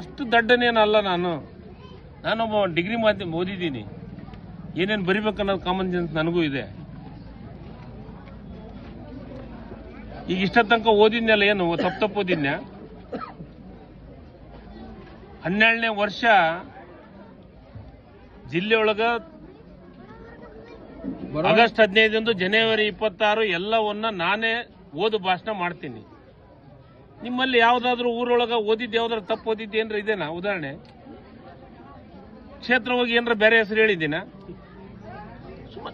ಅಷ್ಟು ದಡ್ಡನೇನಲ್ಲ ನಾನು. ನಾನೊಬ್ಬ ಡಿಗ್ರಿ ಮಾಧ್ಯಮ ಓದಿದ್ದೀನಿ. ಏನೇನು ಬರಿಬೇಕನ್ನೋದು ಕಾಮನ್ ಸೆನ್ಸ್ ನನಗೂ ಇದೆ. ಈಗ ಇಷ್ಟ ತನಕ ಓದಿದ್ನಲ್ಲ ಏನು, ತಪ್ಪು ತಪ್ಪು ಓದಿದ್ನ? ಹನ್ನೆರಡನೇ ವರ್ಷ ಜಿಲ್ಲೆಯೊಳಗ ಆಗಸ್ಟ್ ಹದಿನೈದರಂದು ಜನವರಿ ಇಪ್ಪತ್ತಾರು ಎಲ್ಲವನ್ನ ನಾನೇ ಓದು ಭಾಷಣ ಮಾಡ್ತೀನಿ. ನಿಮ್ಮಲ್ಲಿ ಯಾವ್ದಾದ್ರು ಊರೊಳಗ ಓದಿದ್ದು ಯಾವ್ದಾರ ತಪ್ಪು ಓದಿದ್ದು ಏನ್ರ ಇದೇನಾ? ಉದಾಹರಣೆ. ಕ್ಷೇತ್ರ ಹೋಗಿ ಏನ್ರ ಬೇರೆ ಹೆಸರು ಹೇಳಿದ್ದೀನ?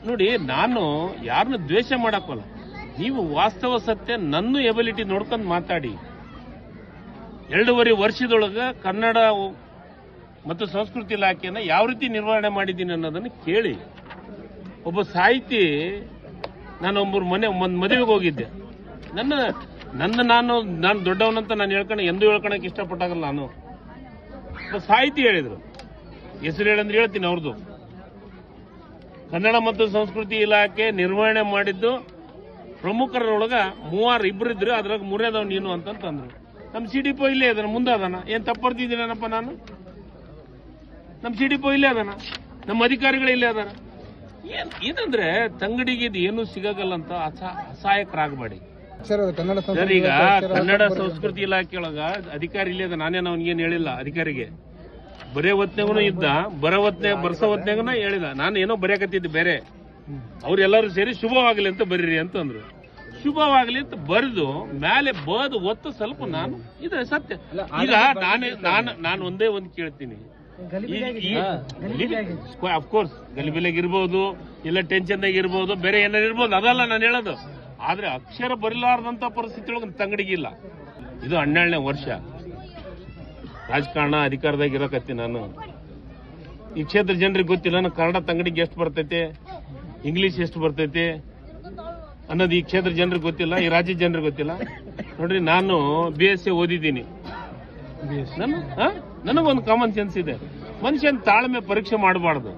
ನೋಡಿ, ನಾನು ಯಾರನ್ನು ದ್ವೇಷ ಮಾಡಕ್ಕಲ್ಲ. ನೀವು ವಾಸ್ತವ ಸತ್ಯ ನನ್ನ ಎಬಿಲಿಟಿ ನೋಡ್ಕೊಂಡು ಮಾತಾಡಿ. ಎರಡೂವರೆ ವರ್ಷದೊಳಗ ಕನ್ನಡ ಮತ್ತು ಸಂಸ್ಕೃತಿ ಇಲಾಖೆಯನ್ನ ಯಾವ ರೀತಿ ನಿರ್ವಹಣೆ ಮಾಡಿದ್ದೀನಿ ಅನ್ನೋದನ್ನು ಕೇಳಿ. ಒಬ್ಬ ಸಾಹಿತಿ ನಾನು ಒಬ್ಬರು ಮನೆ, ಒಂದು ಮದುವೆಗೆ ಹೋಗಿದ್ದೆ. ನನ್ನ ನನ್ನ ನಾನು ನಾನು ದೊಡ್ಡವನಂತ ನಾನು ಹೇಳ್ಕೊಂಡು ಎಂದೂ ಹೇಳ್ಕೊಳಕ್ ಇಷ್ಟಪಟ್ಟಾಗಲ್ಲ ನಾನು. ಸಾಹಿತಿ ಹೇಳಿದ್ರು. ಹೆಸರು ಹೇಳಂದ್ರೆ ಹೇಳ್ತೀನಿ ಅವ್ರದ್ದು ಕನ್ನಡ ಮತ್ತು ಸಂಸ್ಕೃತಿ ಇಲಾಖೆ ನಿರ್ವಹಣೆ ಮಾಡಿದ್ದು ಪ್ರಮುಖರೊಳಗ ಮೂವಾರು ಇಬ್ಬರು ಇದ್ರು, ಅದ್ರಾಗ ಮೂರೇದವ್ ನೀನು ಅಂತಂತಂದ್ರು. ನಮ್ಮ ಸಿ ಡಿ ಪೋ ಇಲ್ಲೇ ಅದನ, ಮುಂದೆ ಅದಾನ. ಏನ್ ತಪ್ಪರ್ತಿದ್ದೀನಪ್ಪ ನಾನು? ನಮ್ಮ ಸಿ ಡಿ ಪೋ ಇಲ್ಲೇ ಅದಾನ. ನಮ್ಮ ಅಧಿಕಾರಿಗಳು ಇಲ್ಲೇ ಅದಾರ. ಏನ್, ಏನಂದ್ರೆ ತಂಗಡಿಗೆ ಇದು ಏನು ಸಿಗಲ್ಲ ಅಂತ ಅಸ- ಅಸಹಾಯಕರಾಗಬೇಡಿ. ಸರ್ ಈಗ ಕನ್ನಡ ಸಂಸ್ಕೃತಿ ಇಲಾಖೆ ಒಳಗ ಅಧಿಕಾರಿ ಇಲ್ಲೇ ಅದ ನಾನೇನು ಅವನಿಗೇನು ಹೇಳಿಲ್ಲ ಅಧಿಕಾರಿಗೆ. ಬರೇ ಹೊತ್ನಾಗೂ ಇದ್ದ ಬರೋ ಹೊತ್ನಾಗ ಬರ್ಸೋ ಹೊತ್ನಾಗನ ಹೇಳಿದ ನಾನು ಏನೋ ಬರೆಯಕತ್ತಿದ್ದೆ ಬೇರೆ. ಅವ್ರೆಲ್ಲರೂ ಸೇರಿ ಶುಭವಾಗಲಿ ಅಂತ ಬರೀರಿ ಅಂತಂದ್ರು. ಶುಭವಾಗಲಿ ಅಂತ ಬರೆದು ಮೇಲೆ ಬದು ಒತ್ತು ಸ್ವಲ್ಪ ನಾನು ಇದು ಸತ್ಯ. ಈಗ ನಾನೇ ನಾನು ನಾನು ಒಂದೇ ಒಂದು ಕೇಳ್ತೀನಿ. ಅಫ್ಕೋರ್ಸ್ ಗಲಿಬಿಲಾಗಿರ್ಬೋದು ಇಲ್ಲ ಟೆನ್ಷನ್ ಇರ್ಬೋದು ಬೇರೆ ಏನಾರು ಇರ್ಬೋದು ಅದಲ್ಲ ನಾನು ಹೇಳೋದು. ಆದ್ರೆ ಅಕ್ಷರ ಬರಲಾರದಂತ ಪರಿಸ್ಥಿತಿ ಒಳಗೆ ತಂಗಡಿಗಿಲ್ಲ ಇದು ಹನ್ನೆರಡನೇ ವರ್ಷ. ರಾಜಕಾರಣ ಅಧಿಕಾರದಾಗ ಇರಕತ್ತಿ ನಾನು. ಈ ಕ್ಷೇತ್ರ ಜನರಿಗೆ ಗೊತ್ತಿಲ್ಲ ನಾನು ಕನ್ನಡ ತಂಗಡಿಗೆ ಎಷ್ಟು ಬರ್ತೈತೆ ಇಂಗ್ಲಿಷ್ ಎಷ್ಟು ಬರ್ತೈತೆ ಅನ್ನೋದು ಈ ಕ್ಷೇತ್ರ ಜನರಿಗೆ ಗೊತ್ತಿಲ್ಲ ಈ ರಾಜ್ಯದ ಜನರಿಗೆ ಗೊತ್ತಿಲ್ಲ. ನೋಡ್ರಿ ನಾನು ಬಿ ಎಸ್ ಸಿ ಓದಿದ್ದೀನಿ. ನನಗೊಂದು ಕಾಮನ್ ಸೆನ್ಸ್ ಇದೆ. ಮನುಷ್ಯನ ತಾಳ್ಮೆ ಪರೀಕ್ಷೆ ಮಾಡಬಾರ್ದು.